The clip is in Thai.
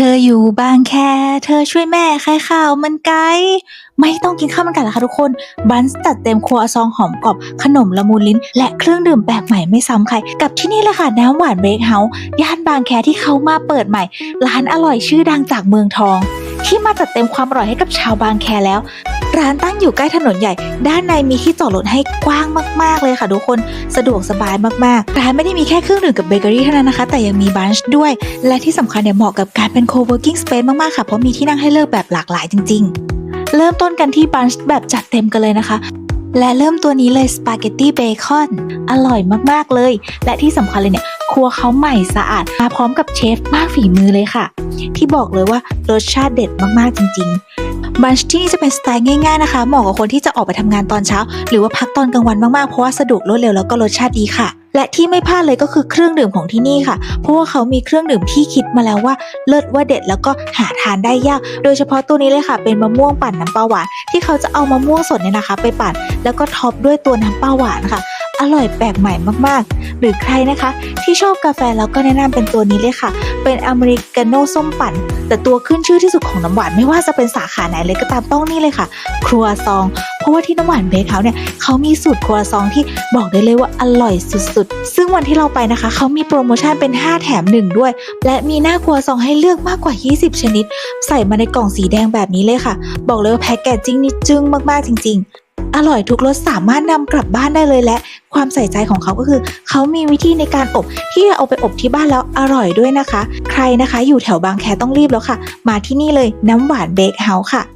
เธออยู่บางแค เธอช่วยแม่ขายข้าวมันไก่ไม่ต้องกินข้าวมันไก่ละค่ะทุกคนบันส์จัดเต็มครัวซองหอมกรอบ ขนมละมุนลิ้น และเครื่องดื่มแปลกใหม่ไม่ซ้ำใคร กับที่นี่เลยค่ะ น้ำหวานเบรกเฮาส์ย่านบางแคที่เขามาเปิดใหม่ ร้านอร่อยชื่อดังจากเมืองทอง ที่มาจัดเต็มความอร่อยให้กับชาวบางแคแล้ว ร้านตั้งอยู่ใกล้ถนนใหญ่ ด้านในมีที่จอดรถให้กว้างมาก ๆ เลยค่ะทุกคน สะดวกสบายมาก ๆ ร้านไม่ได้มีแค่เครื่องดื่มกับเบเกอรี่เท่านั้นนะคะ แต่ยังมีบันช์ด้วย และที่สำคัญเนี่ยเหมาะกับการเป็น co-working space มาก ๆ ค่ะ เพราะมีที่นั่งให้เลือกแบบหลากหลายจริง ๆ เริ่มต้นกันที่บันช์แบบจัดเต็มกันเลยนะคะและเริ่มตัวนี้เลยสปาเกตตี้เบคอน อร่อยมาก ๆ เลย และที่สำคัญเลยเนี่ย ครัวเขาใหม่สะอาดมาพร้อมกับเชฟมากฝีมือเลยค่ะ ที่บอกเลยว่ารสชาติเด็ดมากๆจริง ๆบันช์ที่นี่จะเป็นสไตล์ง่ายๆนะคะเหมาะกับคนที่จะออกไปทำงานตอนเช้า หรือว่าพักตอนกลางวันมากๆเพราะว่าสะดวกรวดเร็วแล้วก็รสชาติดีค่ะและที่ไม่พลาดเลยก็คือเครื่องดื่มของที่นี่ค่ะ เพราะว่าเขามีเครื่องดื่มที่คิดมาแล้วว่าเลิศว่าเด็ดแล้วก็หาทานได้ยาก โดยเฉพาะตัวนี้เลยค่ะ เป็นมะม่วงปั่นน้ำปลาหวานที่เขาจะเอามะม่วงสดเนี่ยนะคะ ไปปั่นแล้วก็ท็อปด้วยตัวน้ำปลาหวานค่ะ อร่อยแปลกใหม่มากๆ หรือใครนะคะ ที่ชอบกาแฟแล้วก็แนะนำเป็นตัวนี้เลยค่ะ เป็นอเมริกาโน่ส้มปั่น แต่ตัวขึ้นชื่อที่สุดของน้ำหวานไม่ว่าจะเป็นสาขาไหนเลยก็ตามต้องนี่เลยค่ะ ครัวซอง เพราะว่าที่น้ำหวานเบคเฮาเนี่ยเขามีสูตรครัวซองที่บอกได้เลยว่าอร่อยสุดๆ ซึ่งวันที่เราไปนะคะเขามีโปรโมชั่นเป็น 5 แถม 1 ด้วย และมีหน้าครัวซองให้เลือกมากกว่า 20 ชนิด ใส่มาในกล่องสีแดงแบบนี้เลยค่ะ บอกเลยว่าแพ็กเกจจิ้งนี่จึ้งมากๆจริง ๆ อร่อยทุกรสสามารถนำกลับบ้านได้เลยและความใส่ใจของเขาก็คือ เขามีวิธีในการอบที่จะเอาไปอบที่บ้านแล้วอร่อยด้วยนะคะ ใครนะคะอยู่แถวบางแคต้องรีบแล้วค่ะ มาที่นี่เลยน้ำหวานเบคเฮาส์ค่ะ